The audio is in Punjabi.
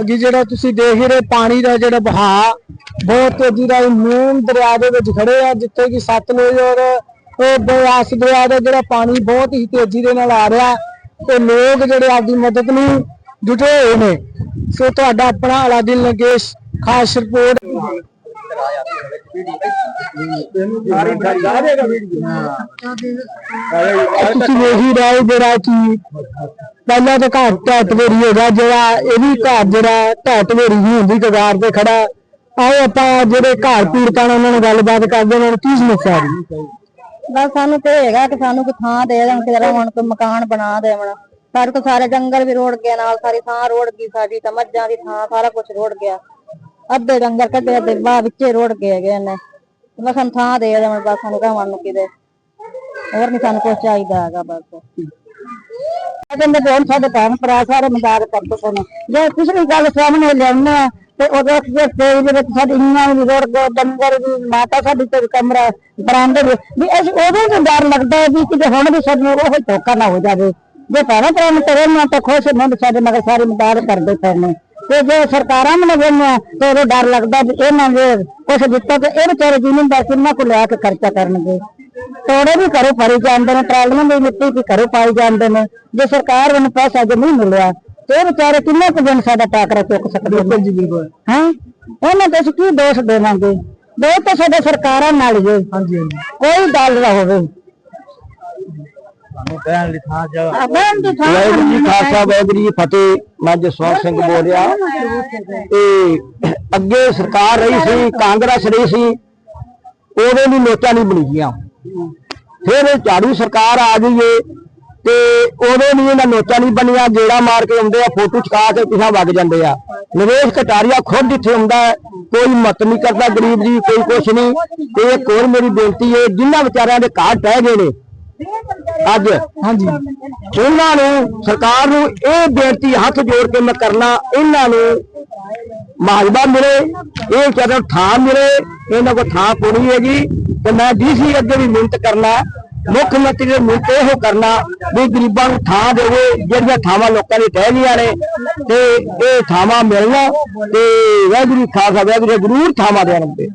ਅੱਗੇ ਜਿਹੜਾ ਤੁਸੀਂ ਦੇਖ ਰਹੇ ਪਾਣੀ ਦਾ ਜਿਹੜਾ ਵਹਾਅ, ਬਹੁਤ ਤੇਜ਼ੀ ਨਾਲ ਮੇਨ ਦਰਿਆ ਦੇ ਵਿੱਚ ਖੜੇ ਆ, ਜਿੱਥੇ ਕਿ ਸਤਲੁਜ ਔਰ ਉਹ ਬਿਆਸ ਦਰਿਆ ਦਾ ਜਿਹੜਾ ਪਾਣੀ ਬਹੁਤ ਹੀ ਤੇਜ਼ੀ ਦੇ ਨਾਲ ਆ ਰਿਹਾ ਤੇ ਲੋਕ ਜਿਹੜੇ ਆਪਦੀ ਮਦਦ ਨੂੰ ਜੁਟੇ ਹੋਏ ਨੇ। ਸੋ ਤੁਹਾਡਾ ਆਪਣਾ ਅਲਾਦੀਨ ਲੰਗੇਸ਼ ਖਾਸ ਰਿਪੋਰਟ ਤੁਸੀਂ ਵੇਖ ਰਹੇ ਜਿਹੜਾ ਕਿ ਪਹਿਲਾਂ ਤਾਂ ਘਰ ਢੱਟ ਵੇਰੀ ਹੋਗਾ, ਜਿਹੜਾ ਇਹ ਵੀ ਘਰ ਜਿਹੜਾ ਢੱਟ ਵੇਰੀ ਹੀ ਹੁੰਦੀ, ਕਗਾਰ ਤੇ ਖੜਾ। ਆਓ ਆਪਾਂ ਜਿਹੜੇ ਘਰ ਪੀੜਤਾਂ ਨਾਲ ਉਹਨਾਂ ਨਾਲ ਗੱਲਬਾਤ ਕਰਦੇ ਉਹਨਾਂ ਨੂੰ ਕੀ ਸਮੱਸਿਆ ਆ ਰਹੀ ਬਸ ਸਾਨੂੰ ਤੇ ਹੈਗਾ ਕਿ ਸਾਨੂੰ ਕੋਈ ਥਾਂ ਦੇ ਦੇਣ ਕਿ ਜਰਾ ਹੁਣ ਕੋਈ ਮਕਾਨ ਬਣਾ ਦੇਵਣ ਸਾਡੇ ਤੋਂ ਸਾਰੇ ਜੰਗਲ ਵੀ ਰੋੜ ਗਏ, ਨਾਲ ਸਾਰੀ ਥਾਂ ਰੋੜ ਗਈ, ਸਾਡੀ ਤਾਂ ਮੱਝਾਂ ਦੀ ਥਾਂ ਸਾਰਾ ਕੁਝ ਰੋੜ ਗਿਆ। ਅੱਧੇ ਡੰਗਰ ਕੱਢੇ, ਅੱਧੇ ਬਾਹ ਵਿੱਚੇ ਰੋੜ ਗਏ ਹੈਗੇ ਨੇ ਤੇ ਸਾਨੂੰ ਥਾਂ ਦੇ ਦੇਵਣ ਬਸ ਸਾਨੂੰ ਕਹਾਉਣ ਨੂੰ ਕਿਤੇ ਹੋਰ ਨਹੀਂ ਸਾਨੂੰ ਕੁਝ ਚਾਹੀਦਾ ਹੈਗਾ ਬਸ। ਕਹਿੰਦੇ ਵੀ ਸਾਡੇ ਭੈਣ ਭਰਾ ਸਾਰੇ ਮਜ਼ਾਕ ਕਰਦੇ ਸਨ। ਜੇ ਵੀ ਗੱਲ ਸਾਹਮਣੇ ਲਿਆਉਂਦੇ ਆ, ਤੇ ਉਹਦੇ ਜੇ ਤੇਜ ਦੇ ਵਿੱਚ ਸਾਡੀ ਇੰਨਾ ਵੀ ਰੋੜ ਗਏ ਡੰਗਰ ਵੀ, ਮਾਤਾ ਸਾਡੀ ਤੇ ਕਮਰਾ, ਬਰਾਂਡੇ ਵੀ ਅਸੀਂ ਉਦੋਂ ਵੀ ਡਰ ਲੱਗਦਾ ਵੀ ਕਿਤੇ ਹੁਣ ਵੀ ਸਾਨੂੰ ਉਹ ਧੋਖਾ ਨਾ ਹੋ ਜਾਵੇ। ਜੇ ਭੈਣਾਂ ਭਰਾ ਨੂੰ ਤੇਰੇ ਨਾਲ ਤਾਂ ਖੁਸ਼ ਨੇ ਵੀ ਸਾਡੇ ਮਗਰ ਸਾਰੇ ਮਦਦ ਕਰਦੇ ਫਿਰਨੇ ਤੇ ਜੇ ਸਰਕਾਰਾਂ ਨੂੰ ਲਗਾਉਣਾ ਤੇ ਉਹ ਡਰ ਲੱਗਦਾ ਵੀ ਇਹਨਾਂ ਨੇ ਕੁਛ ਦਿੱਤਾ ਤੇ ਇਹ ਵਿਚਾਰੇ ਜ਼ਿਮੀਂਦਾਰ ਕਿੰਨਾ ਕੁ ਲਿਆ ਕੇ ਖਰਚਾ ਕਰਨਗੇ। ਤੋੜੇ ਵੀ ਘਰੋਂ ਭਰੀ ਜਾਂਦੇ ਨੇ ਟਰਾਲੀਆਂ ਦੀ ਮਿੱਟੀ ਵੀ ਘਰੋਂ ਪਾਈ ਜਾਂਦੇ ਨੇ। ਜੇ ਸਰਕਾਰ ਨੂੰ ਪੈਸਾ ਜੇ ਨਹੀਂ ਮਿਲਿਆ ਤੇ ਵਿਚਾਰੇ ਕਿੰਨਾ ਕੁ ਦਿਨ ਸਾਡਾ ਟਾਕਰਾ ਚੁੱਕ ਸਕਦੇ ਨੇ? ਜੀ ਬਿਲਕੁਲ। ਹਾਂ? ਉਹਨਾਂ ਤੇ ਅਸੀਂ ਕੀ ਦੋਸ਼ ਦੇਵਾਂਗੇ? ਦੋ ਤਾਂ ਸਾਡੇ ਸਰਕਾਰਾਂ ਨਾਲ ਹੀ ਹੈ। ਹਾਂਜੀ ਹਾਂਜੀ। ਕੋਈ ਦਲ ਨਾ ਹੋਵੇ। ਬਹਿਣ ਲਈ ਥਾਂ ਜਗ੍ਹਾ ਅਬਨ ਦੀ ਥਾਂ ਵਾਹਿਗੁਰੂ ਜੀ ਖਾਲਸਾ ਵਾਹਿਗੁਰੂ ਜੀ ਫਤਿਹ। ਮੈਂ ਜਸਵੰਤ ਸਿੰਘ ਬੋਲ ਰਿਹਾ। ਤੇ ਅੱਗੇ ਸਰਕਾਰ ਰਹੀ ਸੀ ਕਾਂਗਰਸ ਰਹੀ ਸੀ ਉਦੋਂ ਵੀ ਨੋਟਾਂ ਨਹੀਂ ਬਣੀਆਂ ਫਿਰ ਇਹ ਝਾੜੂ ਸਰਕਾਰ ਆ ਗਈ ਏ ਤੇ ਉਦੋਂ ਵੀ ਇਹਨਾਂ ਨੋਟਾਂ ਨਹੀਂ ਬਣੀਆਂ ਗੇੜਾ ਮਾਰ ਕੇ ਆਉਂਦੇ ਆ ਫੋਟੋ ਚਕਾ ਕੇ ਪਿਛਾ ਵਗ ਜਾਂਦੇ ਆ। ਨਰੇਸ਼ ਕਟਾਰੀਆ ਖੁਦ ਇੱਥੇ ਆਉਂਦਾ ਹੈ, ਕੋਈ ਮਤ ਨਹੀਂ ਕਰਦਾ ਗਰੀਬ ਦੀ ਕੋਈ ਕੁਛ ਨਹੀਂ। ਤੇ ਇੱਕ ਹੋਰ ਮੇਰੀ ਬੇਨਤੀ ਏ ਜਿਨ੍ਹਾਂ ਵਿਚਾਰਿਆਂ ਦੇ ਘਰ ਟਹਿ ਗਏ ਨੇ ਅੱਜ। ਹਾਂਜੀ। ਉਹਨਾਂ ਨੂੰ ਸਰਕਾਰ ਨੂੰ ਇਹ ਬੇਨਤੀ ਹੱਥ ਜੋੜ ਕੇ ਮੈਂ ਕਰਨਾ, ਇਹਨਾਂ ਨੂੰ ਮਾਜਬਾ ਮਿਲੇ, ਇਹ ਵਿਚਾਰਿਆਂ ਨੂੰ ਥਾਂ ਮਿਲੇ, ਇਹਨਾਂ ਕੋਲ ਥਾਂ ਪੂਰੀ ਹੈਗੀ, ਤੇ ਮੈਂ ਡੀਸੀ ਅੱਗੇ ਵੀ ਮਿਹਨਤ ਕਰਨਾ, ਮੁੱਖ ਮੰਤਰੀ ਨੇ ਮਿਹਨਤ ਇਹੋ ਕਰਨਾ ਵੀ ਗਰੀਬਾਂ ਨੂੰ ਥਾਂ ਦੇਵੇ, ਜਿਹੜੀਆਂ ਥਾਵਾਂ ਲੋਕਾਂ ਦੀ ਟਹਿ ਗਈਆਂ ਨੇ, ਤੇ ਇਹ ਥਾਵਾਂ ਮਿਲਣਾ, ਤੇ ਵਾਹਿਗੁਰੂ ਜੀ ਖਾਲਸਾ, ਵਾਹਿਗੁਰੂ ਜ਼ਰੂਰ ਥਾਵਾਂ ਦੇਣਗੇ